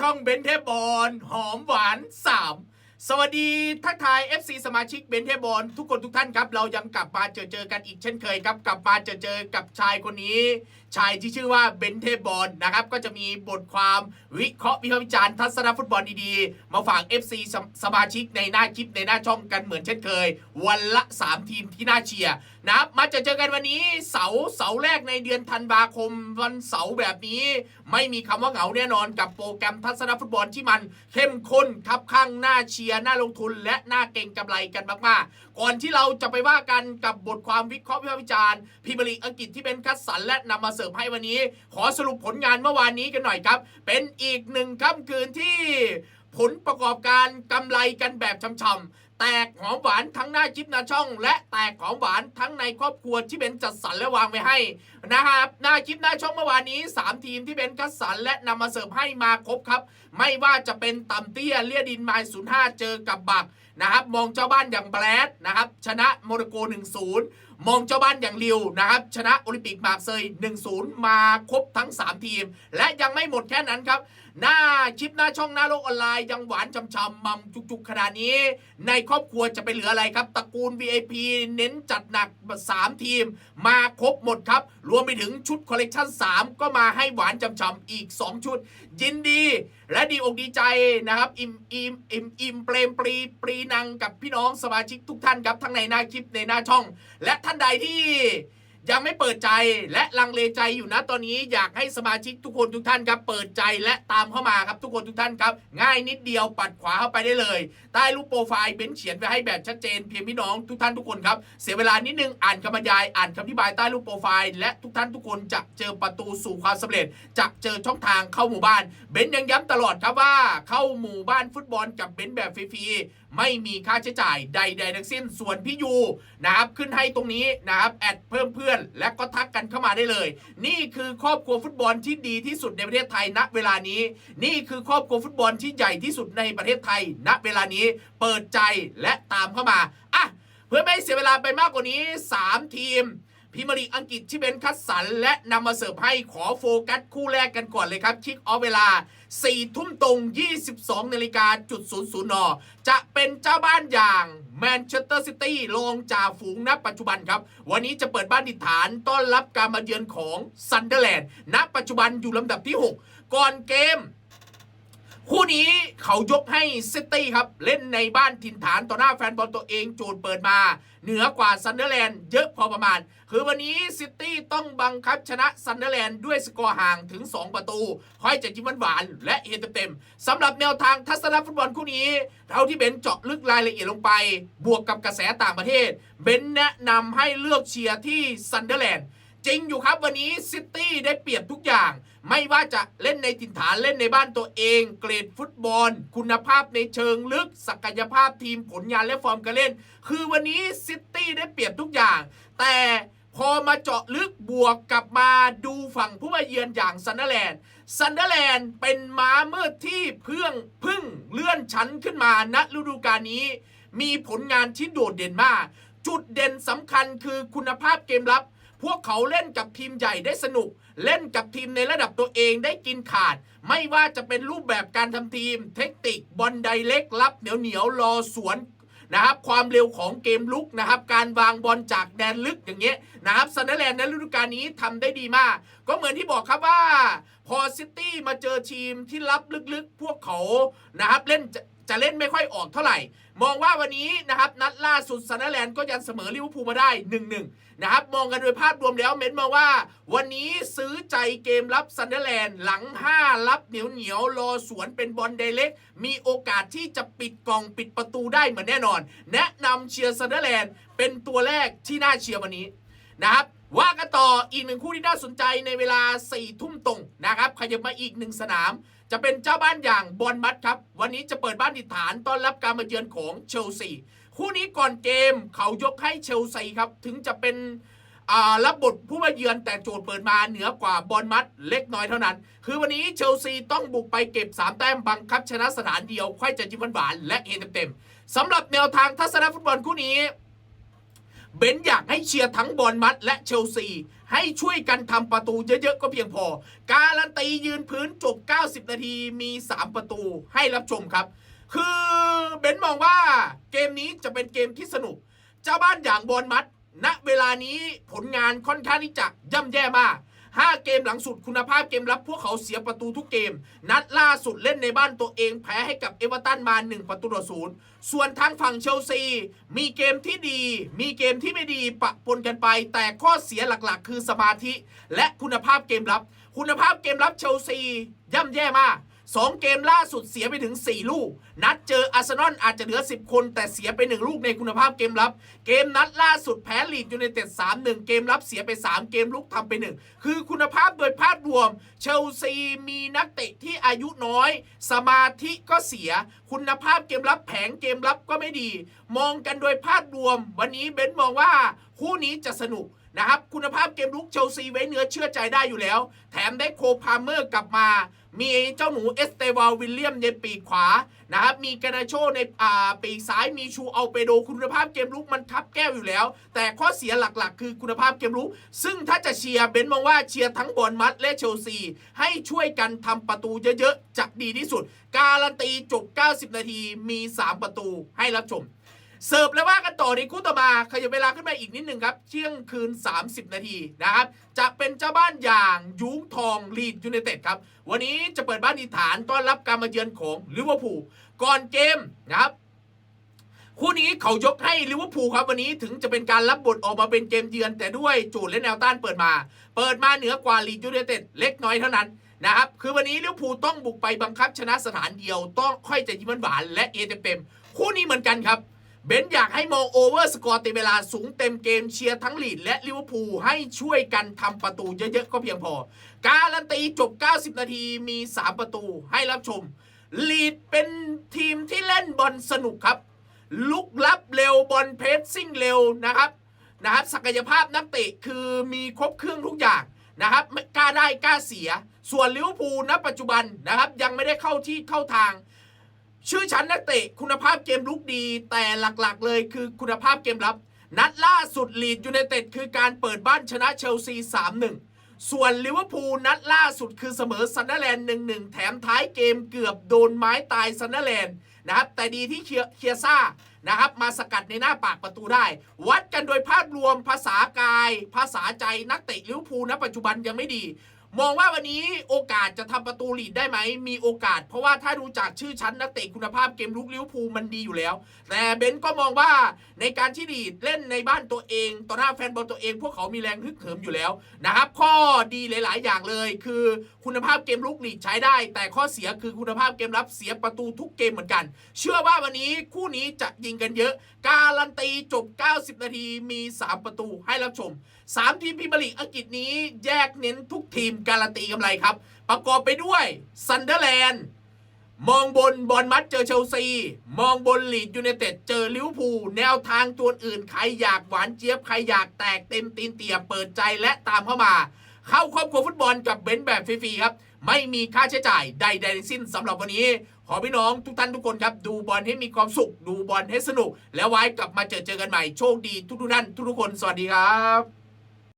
ช่องเบนเทบอลหอมหวาน 3 สวัสดีทักทาย FC สมาชิกเบนเทบอลทุกคนทุกท่านครับ เรายังกลับมาเจอเจอกันอีกเช่นเคยครับ กลับมาเจอเจอกับชายคนนี้ ชายที่ชื่อว่าเบนเทบอลนะครับก็จะมีบทความวิเคราะห์วิพากษ์วิจารณ์ทัศนฟุตบอลดีๆ มาฝาก FC สสมาชิกในหน้าคลิปในหน้าช่องกันเหมือนเช่นเคย วันละ 3 ทีมที่น่าเชียร์นะครับมาเจอเจอกันวันนี้เสาร์เสาร์แรกในเดือนธันวาคมวันเสาร์แบบนี้ ไม่มีคำว่าเหงาแน่นอนกับโปรแกรมทัศนฟุตบอลที่มันเข้มข้นคับข้างหน้าเชียร์หน้าลงทุนและหน้าเก่งกำไรกันมากๆ ก่อนที่เราจะไปว่ากันกับบทความวิเคราะห์วิพากษ์วิจารณ์พรีเมียร์ลีอังกฤษที่เป็นคัดสรรและนำมาเสร์ฟให้วันนี้ ขอสรุปผลงานเมื่อวานนี้กันหน่อยครับ เป็นอีกหนึ่งค่ำคืนที่ผลประกอบการกำไรกันแบบช่ำๆ แตกหอมหวานทั้งหน้าจิ๊บหน้าช่อง และแตกหอมหวานทั้งในครอบครัวที่เป็นจัดสรรและวางไว้ให้นะครับหน้าจิ๊บหน้าช่องเมื่อวานนี้ 3 ทีมที่เป็นคัดสรรและนำมาเสิร์ฟให้มาครบครับ ไม่ว่าจะเป็นต่ำเตี้ยเลียดินไมล์05 เจอกับบัก นะครับมองเจ้าบ้านอย่างแบรดนะครับชนะโมนาโก 1-0 มองเจ้าบ้านอย่างลิวนะครับชนะโอลิมปิกมาเซย1-0 มาครบทั้ง 3 ทีม และยังไม่หมดแค่นั้นครับ หน้าคลิปหน้าช่องหน้าโลกออนไลน์ ยังหวานช่ำๆมัมจุกๆขนาดนี้ ในครอบครัวจะไปเหลืออะไรครับตระกูล VIP เน้นจัดหนัก 3 ทีม มาครบหมดครับ รวมไปถึงชุดคอลเลกชัน3ก็มาให้หวานช่ำๆอีก 2 ชุด ยินดีและดีอกดีใจนะครับ อิ่มอิ่มอิ่มอิ่มเปรมปรีปรีนังกับพี่น้องสมาชิกทุกท่านครับ ทั้งในหน้าคลิปในหน้าช่อง และท่านใดที่ ยังไม่เปิดใจและลังเลใจอยู่นะตอนนี้อยากให้สมาชิกทุกคนทุกท่านครับ เปิดใจและตามเข้ามาครับทุกคนทุกท่านครับ ง่ายนิดเดียวปัดขวาเข้าไปได้เลย ใต้รูปโปรไฟล์เบนเขียนไว้ให้แบบชัดเจนเพียงพี่น้องทุกท่านทุกคนครับ เสียเวลานิดนึงอ่านคำบรรยายอ่านคำอธิบายใต้รูปโปรไฟล์และทุกท่านทุกคนจะเจอประตูสู่ความสำเร็จ จะเจอช่องทางเข้าหมู่บ้านเบนยังย้ำตลอดครับว่า เข้าหมู่บ้านฟุตบอลกับเบนแบบฟรีๆ ไม่มีค่าใช้จ่ายใดๆทั้งสิ้นส่วนพี่ยูนะครับขึ้นให้ตรงนี้นะครับแอดเพิ่มเพื่อน และก็ทักกันเข้ามาได้เลย นี่คือครอบครัวฟุตบอลที่ดีที่สุดในประเทศไทยณเวลานี้ นี่คือครอบครัวฟุตบอลที่ใหญ่ที่สุดในประเทศไทย ณเวลานี้เปิดใจและตามเข้ามาอะเพื่อไม่เสียเวลาไปมากกว่านี้ 3 ทีม พรีเมียร์ลีกอังกฤษที่เป็นคัดสรรและนำมาเสิร์ฟให้ขอโฟกัสคู่แรกกันก่อนเลยครับคิกออฟเวลา 4 ทุ่มตรง 22นาฬิกาจุด00นจะเป็นเจ้าบ้านอย่างแมนเชสเตอร์ซิตี้รองจ่าฝูงณปัจจุบันครับ วันนี้จะเปิดบ้านดิฐานต้อนรับการมาเยือนของซันเดอร์แลนด์ณปัจจุบันอยู่ลำดับที่ 6 ก่อนเกม คู่นี้เขายกให้ซิตี้ครับ เล่นในบ้านถิ่นฐานต่อหน้าแฟนบอลตัวเองโจทย์เปิดมา เหนือกว่าซันเดอร์แลนด์เยอะพอประมาณ คือวันนี้ซิตี้ต้องบังคับชนะซันเดอร์แลนด์ด้วยสกอร์ห่างถึง 2 ประตู ค่อยจะจิ้มหวานและเห็นเต็มๆสำหรับแนวทางทัศนฟุตบอลคู่นี้เราที่เบนเจาะลึกรายละเอียดลงไป บวกกับกระแสต่างประเทศ เบนแนะนำให้เลือกเชียร์ที่ซันเดอร์แลนด์จริงอยู่ครับวันนี้ซิตี้ได้เปรียบทุกอย่าง ไม่ว่าจะเล่นในถิ่นฐานเล่นในบ้านตัวเอง เกรดฟุตบอล คุณภาพในเชิงลึก ศักยภาพทีมผลงานและฟอร์มการเล่น คือวันนี้ซิตี้ได้เปรียบทุกอย่าง แต่พอมาเจาะลึกบวกกลับมาดูฝั่งผู้มาเยือนอย่างซันเดอร์แลนด์ซันเดอร์แลนด์เป็นม้ามืดที่เพื่องพึ่งเลื่อนชั้นขึ้นมาณฤดูกาลนี้ มีผลงานที่โดดเด่นมาก จุดเด่นสำคัญคือคุณภาพเกมรับ พวกเขาเล่นกับทีมใหญ่ได้สนุก เล่นกับทีมในระดับตัวเองได้กินขาด ไม่ว่าจะเป็นรูปแบบการทำทีม เทคนิคบอลไดเล็กรับเหนียวเหนียวรอสวนนะครับความเร็วของเกมลุกนะครับการวางบอลจากแดนลึกอย่างเงี้ยนะครับซันเดอร์แลนด์ในฤดูกาลนี้ทำได้ดีมาก ก็เหมือนที่บอกครับว่า พอซิตี้มาเจอทีมที่รับลึกๆ พวกเขานะครับเล่น จะเล่นไม่ค่อยออกเท่าไหร่ มองว่าวันนี้นะครับนัดล่าสุดซันเดอร์แลนด์ก็ยังเสมอลิเวอร์พูลมาได้ 1-1 นะครับ มองกันโดยภาพรวมแล้วเม้นมาว่า วันนี้ซื้อใจเกมรับซันเดอร์แลนด์หลัง 5 รับเหนียวเหนียวรอสวนเป็นบอลไดเล็ก มีโอกาสที่จะปิดกล่องปิดประตูได้เหมือนแน่นอน แนะนำเชียร์ซันเดอร์แลนด์เป็นตัวแรกที่น่าเชียร์วันนี้นะครับว่ากันต่ออีกหนึ่งคู่ที่น่าสนใจในเวลา4ทุ่มตรงนะครับขยับมาอีกหนึ่งสนาม จะเป็นเจ้าบ้านอย่างบอลมัดครับ วันนี้จะเปิดบ้านดิฐานต้อนรับการมาเยือนของเชลซีคู่นี้ก่อนเกมเขายกให้เชลซีครับ ถึงจะเป็นรับบทผู้มาเยือนแต่โจทย์เปิดมาเหนือกว่าบอลมัดเล็กน้อยเท่านั้น คือวันนี้เชลซีต้องบุกไปเก็บ 3 แต้มบังคับชนะสถานเดียวค่อยจะจิ้มหวานและเฮเต็มๆสำหรับแนวทางทัศนฟุตบอลคู่นี้ เบนอยากให้เชียร์ทั้งบอลมัดและเชลซี ให้ช่วยกันทำประตูเยอะๆ ก็เพียงพอ การันตียืนพื้นจบ 90 นาทีมี 3 ประตูให้รับชมครับ คือเบนมองว่าเกมนี้จะเป็นเกมที่สนุก เจ้าบ้านอย่างบอลมัดณเวลานี้ผลงานค่อนข้างที่จะย่ำแย่มาก 5 เกมหลังสุดคุณภาพเกมรับพวกเขาเสียประตูทุกเกม นัดล่าสุดเล่นในบ้านตัวเองแพ้ให้กับเอเวอร์ตันมา 1 ประตูต่อศูนย์ส่วนทางฝั่งเชลซี มีเกมที่ดี มีเกมที่ไม่ดีปะปนกันไป แต่ข้อเสียหลักๆ คือสมาธิ และคุณภาพเกมรับ คุณภาพเกมรับเชลซีย่ำแย่มาก สองเกมล่าสุดเสียไปถึง 4 ลูก นัดเจออาร์เซนอลอาจจะเหลือ 10 คน แต่เสียไป 1 ลูกในคุณภาพเกมรับ เกมนัดล่าสุดแพ้ลีดยูไนเต็ด3-1 เกมรับเสียไป 3 เกมลุกทำไป 1 คือคุณภาพโดยภาพรวม เชลซีมีนักเตะที่อายุน้อย สมาธิก็เสีย คุณภาพเกมรับแผงเกมรับก็ไม่ดี มองกันโดยภาพรวม วันนี้เบนซ์มองว่าคู่นี้จะสนุกนะครับคุณภาพเกมลุกเชลซีไว้เนื้อเชื่อใจได้อยู่แล้ว แถมได้โคพาเมอร์กลับมา มีเจ้าหนูเอสเตวาวิลเลียมในปีกขวานะครับมีกานาโชในอ่าปีกซ้ายมีชูเอัลเปโดคุณภาพเกมลุกมันทับแก้วอยู่แล้ว แต่ข้อเสียหลักๆ คือคุณภาพเกมลุกซึ่งถ้าจะเชียร์เบนมองว่าเชียร์ทั้งบอลมัดและเชลซี ให้ช่วยกันทำประตูเยอะๆจะดีที่สุด การันตีจบ 90 นาทีมี 3 ประตูให้รับชม เสิร์ฟแล้วว่ากันต่อในคู่ต่อมาขยับเวลาขึ้นมาอีกนิดหนึ่งครับ เที่ยงคืน 30 นาทีนะครับ จะเป็นเจ้าบ้านอย่างยุ้งทองลีดยูไนเต็ดครับ วันนี้จะเปิดบ้านอีฐานต้อนรับการมาเยือนของลิเวอร์พูลก่อนเกมนะครับคู่นี้เขายกให้ลิเวอร์พูลครับวันนี้ถึงจะเป็นการรับบทออกมาเป็นเกมเยือน แต่ด้วยโจูดและแนวต้านเปิดมา เปิดมาเหนือกว่าลีดยูไนเต็ดเล็กน้อยเท่านั้นนะครับคือวันนี้ลิเวอร์พูลต้องบุกไปบังคับชนะสถานเดียวต้องค่อยจะยิ้มหวานและเอเต็มคู่นี้เหมือนกันครับ เบนอยากให้มองโอเวอร์สกอร์เต็มเวลาสูงเต็มเกมเชียร์ทั้งลีดและลิเวอร์พูลให้ช่วยกันทำประตูเยอะๆ ก็เพียงพอ การันตีจบ 90 นาทีมี 3 ประตูให้รับชม ลีดเป็นทีมที่เล่นบอลสนุกครับ ลุกลับเร็วบอลเพรสซิ่งเร็วนะครับนะครับศักยภาพนักเตะคือมีครบเครื่องทุกอย่างนะครับกล้าได้กล้าเสีย ส่วนลิเวอร์พูลณปัจจุบันนะครับยังไม่ได้เข้าที่เข้าทาง ชื่อชั้นนักเตะคุณภาพเกมลุกดี แต่หลักๆ เลยคือคุณภาพเกมรับ นัดล่าสุดลีดยูไนเต็ดคือการเปิดบ้านชนะเชลซี 3-1 ส่วนลิเวอร์พูลนัดล่าสุดคือเสมอซันเดอร์แลนด์1-1 แถมท้ายเกมเกือบโดนไม้ตายซันเดอร์แลนด์นะครับแต่ดีที่เคียซ่านะครับมาสกัดในหน้าปากประตูได้ วัดกันโดยภาพรวมภาษากาย ภาษาใจนักเตะลิเวอร์พูลณปัจจุบันยังไม่ดี มองว่าวันนี้โอกาสจะทำประตูลีดได้ไหม มีโอกาส เพราะว่าถ้าดูจากชื่อชั้นนักเตะคุณภาพเกมลุกลิเวพูมันดีอยู่แล้ว แต่เบนซ์ก็มองว่าในการที่ลีดเล่นในบ้านตัวเองต่อหน้าแฟนบอลตัวเอง พวกเขามีแรงฮึกเหิมอยู่แล้วนะครับ ข้อดีหลาย ๆ อย่างเลย คือคุณภาพเกมลุกลีดใช้ได้ แต่ข้อเสียคือคุณภาพเกมรับเสียประตูทุกเกมเหมือนกัน เชื่อว่าวันนี้คู่นี้จะยิงกันเยอะ การันตีจบ 90 นาทีมี 3 ประตูให้รับชม 3 ทีมพรีเมียร์ลีกอังกฤษนี้แยกเน้นทุกทีมการันตีกำไรครับ ประกอบไปด้วยซันเดอร์แลนด์มองบนบอลมัดเจอเชลซี มองบนลีดยูไนเต็ดเจอลิเวอร์พูลแนวทางตัวอื่น ใครอยากหวานเจี๊ยบ ใครอยากแตกเต็มตีนเตี่ยเปิดใจและตามเข้ามา เข้าครอบครัวฟุตบอลกับเบนแบบฟรีๆครับ ไม่มีค่าใช้จ่ายใดๆทั้งสิ้นสำหรับวันนี้ ขอพี่น้องทุกท่านทุกคนครับ ดูบอลให้มีความสุข ดูบอลให้สนุก แล้วไว้กลับมาเจอเจอกันใหม่โชคดีทุกๆท่านทุกๆคน สวัสดีครับ